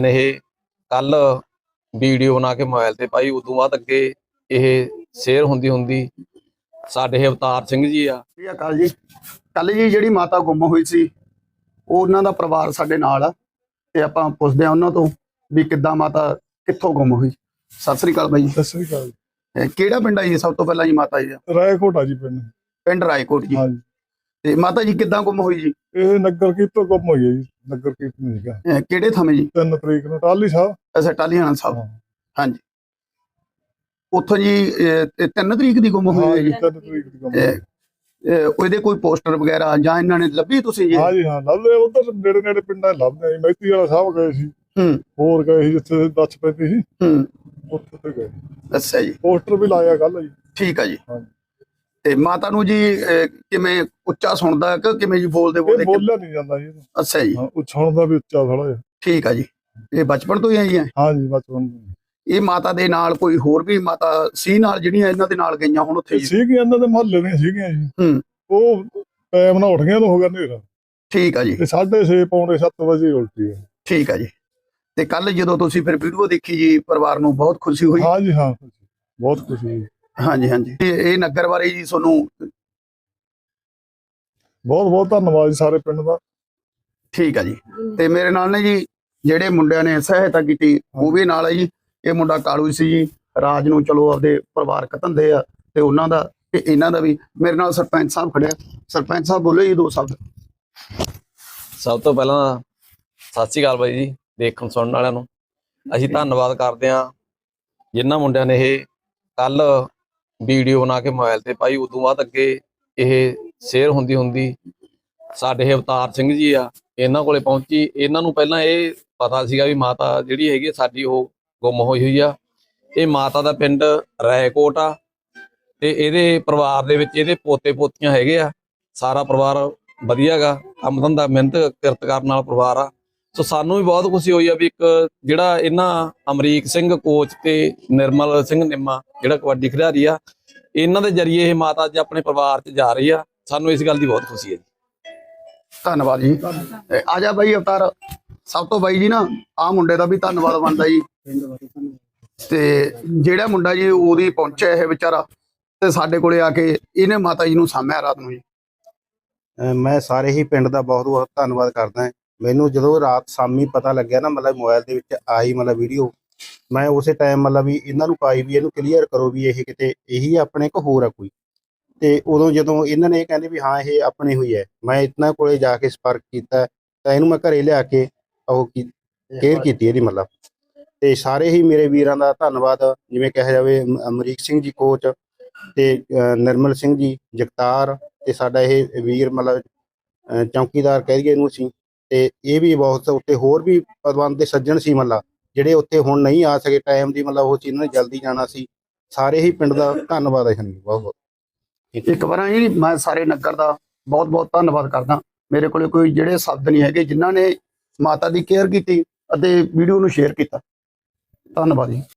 ਨੇ ਇਹ ਕੱਲ ਵੀਡੀਓ ਬਣਾ ਕੇ ਮੋਬਾਈਲ ਤੇ ਪਾਈ ਉਦੋਂ ਬਾਅਦ ਅੱਗੇ ਇਹ ਸ਼ੇਅਰ ਹੁੰਦੀ ਹੁੰਦੀ ਸਾਡੇ ਇਹ ਅਵਤਾਰ ਸਿੰਘ ਜੀ ਆ। ਸ੍ਰੀ ਅਕਾਲ ਜੀ। ਕੱਲ ਜੀ ਜਿਹੜੀ ਮਾਤਾ ਗੁੰਮ ਹੋਈ ਸੀ ਉਹ ਉਹਨਾਂ ਦਾ ਪਰਿਵਾਰ ਸਾਡੇ ਨਾਲ ਆ ਤੇ ਆਪਾਂ ਪੁੱਛਦੇ ਆ ਉਹਨਾਂ ਤੋਂ ਵੀ ਕਿੱਦਾਂ ਮਾਤਾ ਕਿੱਥੋਂ ਗੁੰਮ ਹੋਈ? ਸਤਿ ਸ੍ਰੀ ਅਕਾਲ ਬਾਈ ਜੀ। ਸਤਿ ਸ੍ਰੀ ਅਕਾਲ। ਇਹ ਕਿਹੜਾ ਪਿੰਡ ਆ ਜੀ? ਸਭ ਤੋਂ ਪਹਿਲਾਂ ਜੀ ਮਾਤਾ ਜੀ ਦਾ। ਰਾਏਕੋਟ ਆ ਜੀ ਪਿੰਡ। ਪਿੰਡ ਰਾਏਕੋਟ ਜੀ। ਹਾਂਜੀ। ਤੇ ਮਾਤਾ ਜੀ ਕਿੱਦਾਂ ਗੁੰਮ ਹੋਈ ਜੀ? ਇਹ ਨਗਰ ਕੀਰਤਨ ਗੁੰਮ ਹੋਈ ਹੈ ਜੀ। ਨਗਰ ਕੀਰਤਨ ਇਹ ਕਿਹੜੇ ਥਾਵੇਂ ਜੀ? ਤਿੰਨ ਤਰੀਕ ਨੂੰ ਟਾਲੀ ਸਾਹਿਬ। ਅੱਛਾ ਟਾਲੀਆਣਾ ਸਾਹਿਬ। ਹਾਂ। ਹਾਂਜੀ। ਉੱਥੋਂ ਜੀ ਇਹ- ਇਹ ਤਿੰਨ ਤਰੀਕ ਦੀ ਗੁੰਮ ਹੋਈ ਹੈ ਜੀ। ਤਿੰਨ ਤਰੀਕ ਦੀ ਹੋਈ ਇਹ ਉਹਦੇ ਕੋਈ ਪੋਸਟਰ ਵਗੈਰਾ ਜਾਂ ਇਹਨਾਂ ਨੇ ਲੱਭੀ ਤੁਸੀਂ ਜੀ? ਹਾਂ ਜੀ ਹਾਂ ਲੱਭਦੇ ਉਧਰ ਨੇੜੇ ਨੇੜੇ ਪਿੰਡਾਂ 'ਚ ਲੱਭਦੇ ਆ ਜੀ। ਮੈਤੀ ਵਾਲਾ ਸਾਹਿਬ ਗਏ ਸੀ। ਹੂੰ। ਹੋਰ ਗਏ ਸੀ ਜਿੱਥੇ ਦੱਸ ਪੈਂਦੀ ਸੀ। ਹੂੰ। ਉੱਥੇ ਤੇ ਗਏ। ਅੱਛਾ ਜੀ। ਪੋਸਟਰ ਵੀ ਲਾਇਆ ਕੱਲ ਜੀ। ਠੀਕ ਆ ਜੀ। ਹਾਂਜੀ। ਤੇ ਮਾਤਾ ਨੂੰ ਜੀ ਅਹ, ਕਿਵੇਂ ਉੱਚਾ ਸੁਣਦਾ ਕਿ ਕਿਵੇਂ ਜੀ ਬੋਲਦੇ ਇਹ ਬੋਲਦੇ ਬੋਲਿਆ ਨਹੀਂ ਜਾਂਦਾ ਜੀ ਇਹਨੂੰ। ਅੱਛਾ ਜੀ। ਹਾਂ ਉਛਾਉਣ ਦਾ ਵੀ ਉੱਚਾ ਥੋੜਾ ਜਿਹਾ। ਠੀਕ ਆ ਜੀ। ਇਹ ਬਚਪਨ ਤੋਂ ਹੀ ਆਈ ਹੈ? ਹਾਂ ਜੀ ਬਚਪਨ ਤੋਂ। ਇਹ ਮਾਤਾ ਦੇ ਨਾਲ ਕੋਈ ਹੋਰ ਵੀ ਮਾਤਾ ਸੀ ਨਾਲ ਜਿਹੜੀਆਂ ਇਹਨਾਂ ਦੇ ਨਾਲ ਗਈਆਂ ਹੁਣ ਉੱਥੇ ਇਹ ਜੀ? ਸੀਗੀਆਂ ਇਹਨਾਂ ਦੇ ਮਹੱਲੇ ਦੀਆਂ ਸੀਗੀਆਂ ਜੀ। ਹੂੰ। ਉਹ ਟਾਈਮ ਨਾਲ ਉੱਠ ਗਈਆਂ ਤਾਂ ਹੋ ਗਿਆ ਹਨੇਰਾ। ਠੀਕ ਆ ਜੀ। ਤੇ 6:30 ਪੌਣੇ 7 ਵਜੇ ਉਲਟੀ ਹੈ ਠੀਕ ਆ ਜੀ। ਤੇ ਕੱਲ ਜਦੋਂ ਤੁਸੀਂ ਫਿਰ ਵੀਡੀਓ ਦੇਖੀ ਜੀ ਪਰਿਵਾਰ ਨੂੰ ਬਹੁਤ ਖੁਸ਼ੀ ਹੋਈ? ਹਾਂ ਜੀ ਹਾਂ ਬਹੁਤ ਖੁਸ਼ੀ ਹੋਈ। ਹਾਂਜੀ ਹਾਂਜੀ। ਇਹ ਇਹ ਨਗਰ ਬਾਰੇ ਜੀ ਤੁਹਾਨੂੰ ਬਹੁਤ ਬਹੁਤ ਧੰਨਵਾਦ ਜੀ ਸਾਰੇ ਪਿੰਡ ਦਾ। ਠੀਕ ਆ ਜੀ। ਤੇ ਮੇਰੇ ਨਾਲ ਨੇ ਜੀ ਜਿਹੜੇ ਮੁੰਡਿਆਂ ਨੇ ਸਹਾਇਤਾ ਕੀਤੀ ਉਹ ਵੀ ਨਾਲ ਹੈ ਜੀ। ਇਹ ਮੁੰਡਾ ਕਾਲੂ ਸੀ ਜੀ। ਰਾਜ ਨੂੰ ਚਲੋ ਆਪਦੇ ਪਰਿਵਾਰਕ ਧੰਦੇ ਆ ਤੇ ਉਹਨਾਂ ਦਾ ਤੇ ਇਹਨਾਂ ਦਾ ਵੀ। ਮੇਰੇ ਨਾਲ ਸਰਪੰਚ ਸਾਹਿਬ ਖੜਿਆ ਸਰਪੰਚ ਸਾਹਿਬ ਬੋਲੇ ਜੀ ਦੋ ਸ਼ਬਦ। ਸਭ ਤੋਂ ਪਹਿਲਾਂ ਸਤਿ ਸ਼੍ਰੀ ਅਕਾਲ ਬਾਈ ਜੀ ਦੇਖਣ ਸੁਣਨ ਵਾਲਿਆਂ ਨੂੰ। ਅਸੀਂ ਧੰਨਵਾਦ ਕਰਦੇ ਹਾਂ। ਜਿਨ੍ਹਾਂ ਮੁੰਡਿਆਂ ਨੇ ਇਹ ਕੱਲ ਵੀਡੀਓ ਬਣਾ ਕੇ ਮੋਬਾਈਲ ਤੇ ਪਾਈ, ਉਦੋਂ ਬਾਅਦ ਅੱਗੇ ਇਹ ਸ਼ੇਅਰ ਹੁੰਦੀ ਹੁੰਦੀ ਸਾਡੇ ਅਵਤਾਰ ਸਿੰਘ ਜੀ ਆ, ਇਹਨਾਂ ਕੋਲੇ ਪਹੁੰਚੀ। ਇਹਨਾਂ ਨੂੰ ਪਹਿਲਾਂ ਇਹ ਪਤਾ ਸੀਗਾ ਵੀ ਮਾਤਾ ਜਿਹੜੀ ਹੈਗੀ ਆ, ਸਾਡੀ ਉਹ ਗੁੰਮ ਹੋਈ ਹੋਈ ਆ। ਇਹ ਮਾਤਾ ਦਾ ਪਿੰਡ ਰਾਏਕੋਟ ਆ ਤੇ ਇਹਦੇ ਪਰਿਵਾਰ ਦੇ ਵਿੱਚ ਇਹਦੇ ਪੋਤੇ ਪੋਤੀਆਂ ਹੈਗੇ ਆ। ਸਾਰਾ ਪਰਿਵਾਰ ਵਧੀਆਗਾ। ਕੰਮ ਧੰਦਾ, ਮਿਹਨਤ, ਕਿਰਤ ਕਰਨ ਨਾਲ ਪਰਿਵਾਰ ਆ। ਸੋ ਸਾਨੂੰ ਵੀ ਬਹੁਤ ਖੁਸ਼ੀ ਹੋਈ ਆ ਵੀ ਇੱਕ ਜਿਹੜਾ ਇਹਨਾਂ ਅਮਰੀਕ ਸਿੰਘ ਕੋਚ ਤੇ ਨਿਰਮਲ ਸਿੰਘ ਨਿੰਮਾ ਜਿਹੜਾ ਕਬੱਡੀ ਖਿਡਾਰੀ ਆ ਇਹਨਾਂ ਦੇ ਜਰੀਏ ਇਹ ਮਾਤਾ ਅੱਜ ਆਪਣੇ ਪਰਿਵਾਰ 'ਚ ਜਾ ਰਹੀ ਆ। ਸਾਨੂੰ ਇਸ ਗੱਲ ਦੀ ਬਹੁਤ ਖੁਸ਼ੀ ਹੈ ਜੀ। ਧੰਨਵਾਦ ਜੀ। ਆ ਜਾ ਬਾਈ ਅਵਤਾਰ। ਸਭ ਤੋਂ ਬਾਈ ਜੀ ਨਾ ਆ ਮੁੰਡੇ ਦਾ ਵੀ ਧੰਨਵਾਦ ਬਣਦਾ ਜੀ। ਤੇ ਜਿਹੜਾ ਮੁੰਡਾ ਜੀ ਉਹਦੀ ਪਹੁੰਚਿਆ ਇਹ ਵਿਚਾਰਾ ਤੇ ਸਾਡੇ ਕੋਲੇ ਆ ਕੇ ਇਹਨੇ ਮਾਤਾ ਜੀ ਨੂੰ ਸਾਂਭਿਆ ਰਾਤ ਨੂੰ ਜੀ। ਮੈਂ ਸਾਰੇ ਹੀ ਪਿੰਡ ਦਾ ਬਹੁਤ ਬਹੁਤ ਧੰਨਵਾਦ ਕਰਦਾ ਹਾਂ। ਮੈਨੂੰ ਜਦੋਂ ਰਾਤ ਸ਼ਾਮੀ ਪਤਾ ਲੱਗਿਆ ਨਾ ਮਤਲਬ ਮੋਬਾਈਲ ਦੇ ਵਿੱਚ ਆਈ ਮਤਲਬ ਵੀਡੀਓ ਮੈਂ ਉਸੇ ਟਾਈਮ ਮਤਲਬ ਵੀ ਇਹਨਾਂ ਨੂੰ ਪਾਈ ਵੀ ਇਹਨੂੰ ਕਲੀਅਰ ਕਰੋ ਵੀ ਇਹ ਕਿਤੇ ਇਹੀ ਆਪਣੇ ਕੋ ਹੋਰ ਆ ਕੋਈ। ਤੇ ਉਦੋਂ ਜਦੋਂ ਇਹਨਾਂ ਨੇ ਇਹ ਕਹਿੰਦੇ ਵੀ ਹਾਂ ਇਹ ਆਪਣੀ ਹੋਈ ਹੈ। ਮੈਂ ਇਤਨਾ ਕੋਲੇ ਜਾ ਕੇ ਸੰਪਰਕ ਕੀਤਾ ਤਾਂ ਇਹਨੂੰ ਮੈਂ ਘਰੇ ਲਿਆ ਕੇ ਉਹ ਕੇਅਰ ਕੀਤੀ ਇਹਦੀ ਮਤਲਬ। ਤੇ ਸਾਰੇ ਹੀ ਮੇਰੇ ਵੀਰਾਂ ਦਾ ਧੰਨਵਾਦ ਜਿਵੇਂ ਕਿਹਾ ਜਾਵੇ ਅਮ- ਅਮਰੀਕ ਸਿੰਘ ਜੀ ਕੋਚ ਤੇ ਨਿਰਮਲ ਸਿੰਘ ਜੀ ਜਗਤਾਰ ਤੇ ਸਾਡਾ ਇਹ ਵੀਰ ਮਤਲਬ ਚੌਕੀਦਾਰ ਕਹਿ ਦਈਏ ਇਹਨੂੰ ਅਸੀਂ। ਤੇ ਇਹ ਵੀ ਬਹੁਤ ਉੱਤੇ ਹੋਰ ਵੀ ਪ੍ਰਬੰਧ ਦੇ ਸੱਜਣ ਸੀ ਮਤਲਬ ਜਿਹੜੇ ਉੱਥੇ ਹੁਣ ਨਹੀਂ ਆ ਸਕੇ ਟਾਈਮ ਦੀ, ਮਤਲਬ ਉਹ ਸੀ ਨੇ ਜਲਦੀ ਜਾਣਾ ਸੀ। ਸਾਰੇ ਹੀ ਪਿੰਡ ਦਾ ਧੰਨਵਾਦ ਹੈ ਜੀ ਬਹੁਤ ਬਹੁਤ। ਇੱਕ ਵਾਰ ਜੀ, ਮੈਂ ਸਾਰੇ ਨਗਰ ਦਾ ਬਹੁਤ ਬਹੁਤ ਧੰਨਵਾਦ ਕਰਦਾ। ਮੇਰੇ ਕੋਲੇ ਕੋਈ ਜਿਹੜੇ ਸ਼ਬਦ ਨਹੀਂ ਹੈਗੇ, ਜਿਨ੍ਹਾਂ ਨੇ ਮਾਤਾ ਦੀ ਕੇਅਰ ਕੀਤੀ ਅਤੇ ਵੀਡੀਓ ਨੂੰ ਸ਼ੇਅਰ ਕੀਤਾ। ਧੰਨਵਾਦ ਜੀ।